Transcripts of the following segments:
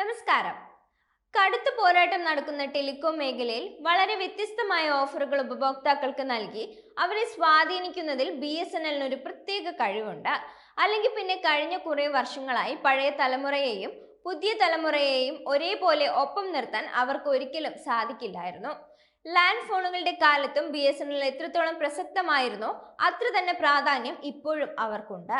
നമസ്കാരം. കടുത്ത പോരാട്ടം നടക്കുന്ന ടെലികോം മേഖലയിൽ വളരെ വ്യത്യസ്തമായ ഓഫറുകൾ ഉപഭോക്താക്കൾക്ക് നൽകി അവരെ സ്വാധീനിക്കുന്നതിൽ ബി എസ് എൻ എല്ലിന് ഒരു പ്രത്യേക കഴിവുണ്ട്. അല്ലെങ്കിൽ പിന്നെ കഴിഞ്ഞ കുറേ വർഷങ്ങളായി പഴയ തലമുറയെയും പുതിയ തലമുറയെയും ഒരേപോലെ ഒപ്പം നിർത്താൻ അവർക്ക് ഒരിക്കലും സാധിക്കില്ലായിരുന്നു. ലാൻഡ് ഫോണുകളുടെ കാലത്തും ബി എസ് എൻ എൽ എത്രത്തോളം പ്രസക്തമായിരുന്നോ അത്ര തന്നെ പ്രാധാന്യം ഇപ്പോഴും അവർക്കുണ്ട്.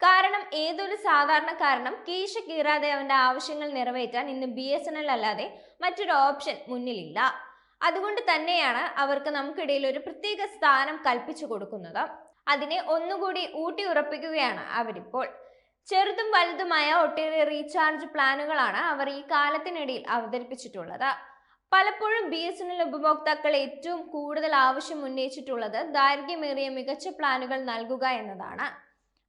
കാരണം ഏതൊരു സാധാരണക്കാരനും കീശ കീറാതെ അവന്റെ ആവശ്യങ്ങൾ നിറവേറ്റാൻ ഇന്ന് ബി എസ് എൻ എൽ അല്ലാതെ മറ്റൊരു ഓപ്ഷൻ മുന്നിലില്ല. അതുകൊണ്ട് തന്നെയാണ് അവർക്ക് നമുക്കിടയിൽ ഒരു പ്രത്യേക സ്ഥാനം കൽപ്പിച്ചു കൊടുക്കുന്നത്. അതിനെ ഒന്നുകൂടി ഊട്ടി ഉറപ്പിക്കുകയാണ് അവരിപ്പോൾ. ചെറുതും വലുതുമായ ഒട്ടേറെ റീചാർജ് പ്ലാനുകളാണ് അവർ ഈ കാലത്തിനിടയിൽ അവതരിപ്പിച്ചിട്ടുള്ളത്. പലപ്പോഴും ബി എസ് എൻ എൽ ഉപഭോക്താക്കൾ ഏറ്റവും കൂടുതൽ ആവശ്യം ഉന്നയിച്ചിട്ടുള്ളത് ദൈർഘ്യമേറിയ മികച്ച പ്ലാനുകൾ നൽകുക എന്നതാണ്.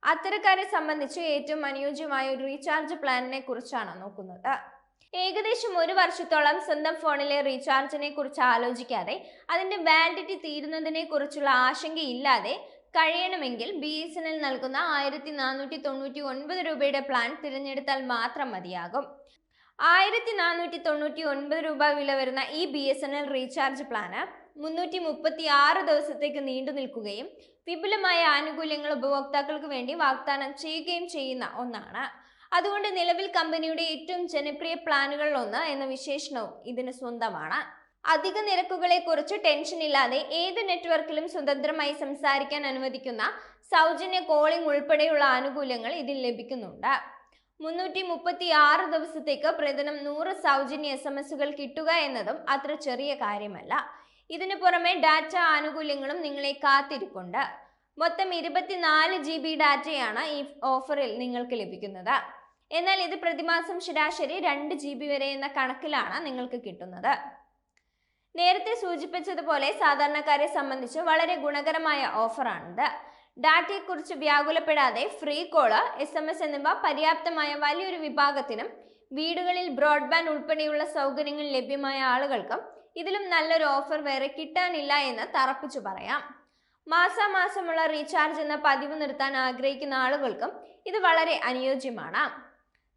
അത്തരക്കാരെ സംബന്ധിച്ച് ഏറ്റവും അനുയോജ്യമായ ഒരു റീചാർജ് പ്ലാനിനെ കുറിച്ചാണ് നോക്കുന്നത്. ഏകദേശം ഒരു വർഷത്തോളം സ്വന്തം ഫോണിലെ റീചാർജിനെ കുറിച്ച് ആലോചിക്കാതെ അതിന്റെ വാലിഡിറ്റി തീരുന്നതിനെ കുറിച്ചുള്ള ആശങ്കയില്ലാതെ കഴിയണമെങ്കിൽ ബി എസ് എൻ എൽ നൽകുന്ന ആയിരത്തി നാനൂറ്റി തൊണ്ണൂറ്റി ഒൻപത് രൂപയുടെ പ്ലാൻ തിരഞ്ഞെടുത്താൽ മാത്രം മതിയാകും. ആയിരത്തി നാനൂറ്റി തൊണ്ണൂറ്റി ഒൻപത് രൂപ വില വരുന്ന ഈ B S N L recharge plan മുന്നൂറ്റി മുപ്പത്തി ആറ് ദിവസത്തേക്ക് നീണ്ടു നിൽക്കുകയും വിപുലമായ ആനുകൂല്യങ്ങൾ ഉപഭോക്താക്കൾക്ക് വേണ്ടി വാഗ്ദാനം ചെയ്യുകയും ചെയ്യുന്ന ഒന്നാണ്. അതുകൊണ്ട് നിലവിൽ കമ്പനിയുടെ ഏറ്റവും ജനപ്രിയ പ്ലാനുകളിൽ ഒന്ന് എന്ന വിശേഷണവും ഇതിന് സ്വന്തമാണ്. അധിക നിരക്കുകളെ കുറിച്ച് ടെൻഷൻ ഇല്ലാതെ ഏത് നെറ്റ്വർക്കിലും സ്വതന്ത്രമായി സംസാരിക്കാൻ അനുവദിക്കുന്ന സൗജന്യ കോളിംഗ് ഉൾപ്പെടെയുള്ള ആനുകൂല്യങ്ങൾ ഇതിൽ ലഭിക്കുന്നുണ്ട്. മുന്നൂറ്റി മുപ്പത്തി ആറ് ദിവസത്തേക്ക് പ്രതിദിനം നൂറ് സൗജന്യ എസ് എം എസുകൾ കിട്ടുക എന്നതും അത്ര ചെറിയ കാര്യമല്ല. ഇതിനു പുറമെ ഡാറ്റ ആനുകൂല്യങ്ങളും നിങ്ങളെ കാത്തിരിപ്പുണ്ട്. മൊത്തം ഇരുപത്തിനാല് ജി ബി ഡാറ്റയാണ് ഈ ഓഫറിൽ നിങ്ങൾക്ക് ലഭിക്കുന്നത്. എന്നാൽ ഇത് പ്രതിമാസം ശരാശരി രണ്ട് ജി ബി വരെ എന്ന കണക്കിലാണ് നിങ്ങൾക്ക് കിട്ടുന്നത്. നേരത്തെ സൂചിപ്പിച്ചതുപോലെ സാധാരണക്കാരെ സംബന്ധിച്ച് വളരെ ഗുണകരമായ ഓഫറാണിത്. ഡാറ്റയെക്കുറിച്ച് വ്യാകുലപ്പെടാതെ free call S M S എന്നിവ പര്യാപ്തമായ വലിയൊരു വിഭാഗത്തിനും വീടുകളിൽ ബ്രോഡ്ബാൻഡ് ഉൾപ്പെടെയുള്ള സൗകര്യങ്ങൾ ലഭ്യമായ ആളുകൾക്കും ഇതിലും നല്ലൊരു ഓഫർ വേറെ കിട്ടാനില്ല എന്ന് തറപ്പിച്ചു പറയാം. മാസാമാസമുള്ള റീചാർജ് എന്ന പതിവ് നിർത്താൻ ആഗ്രഹിക്കുന്ന ആളുകൾക്കും ഇത് വളരെ അനുയോജ്യമാണ്.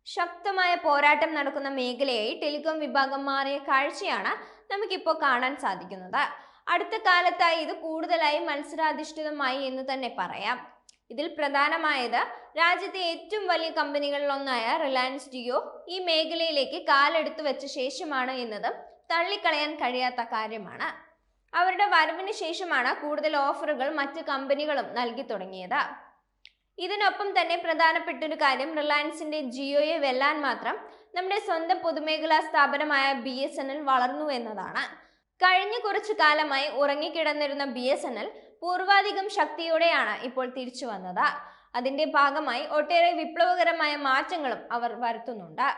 ശക്തമായ പോരാട്ടം നടക്കുന്ന മേഖലയായി ടെലികോം വിഭാഗം മാറിയ കാഴ്ചയാണ് നമുക്കിപ്പോൾ കാണാൻ സാധിക്കുന്നത്. അടുത്ത കാലത്തായി ഇത് കൂടുതലായി മത്സരാധിഷ്ഠിതമായി എന്ന് തന്നെ പറയാം. ഇതിൽ പ്രധാനമായത് രാജ്യത്തെ ഏറ്റവും വലിയ കമ്പനികളിലൊന്നായ റിലയൻസ് ജിയോ ഈ മേഖലയിലേക്ക് കാലെടുത്തു വെച്ച ശേഷമാണ് എന്നത് തള്ളിക്കളയാൻ കഴിയാത്ത കാര്യമാണ്. അവരുടെ വരവിന് ശേഷമാണ് കൂടുതൽ ഓഫറുകൾ മറ്റ് കമ്പനികളും നൽകി തുടങ്ങിയത്. ഇതിനൊപ്പം തന്നെ പ്രധാനപ്പെട്ട ഒരു കാര്യം റിലയൻസിന്റെ ജിയോയെ വെല്ലാൻ മാത്രം നമ്മുടെ സ്വന്തം പൊതുമേഖലാ സ്ഥാപനമായ ബി എസ് എൻ എൽ വളർന്നു എന്നതാണ്. കഴിഞ്ഞ കുറച്ചു കാലമായി ഉറങ്ങിക്കിടന്നിരുന്ന ബി എസ് എൻ എൽ പൂർവാധികം ശക്തിയോടെയാണ് ഇപ്പോൾ തിരിച്ചു വന്നത്. അതിന്റെ ഭാഗമായി ഒട്ടേറെ വിപ്ലവകരമായ മാറ്റങ്ങളും അവർ വരുത്തുന്നുണ്ട്.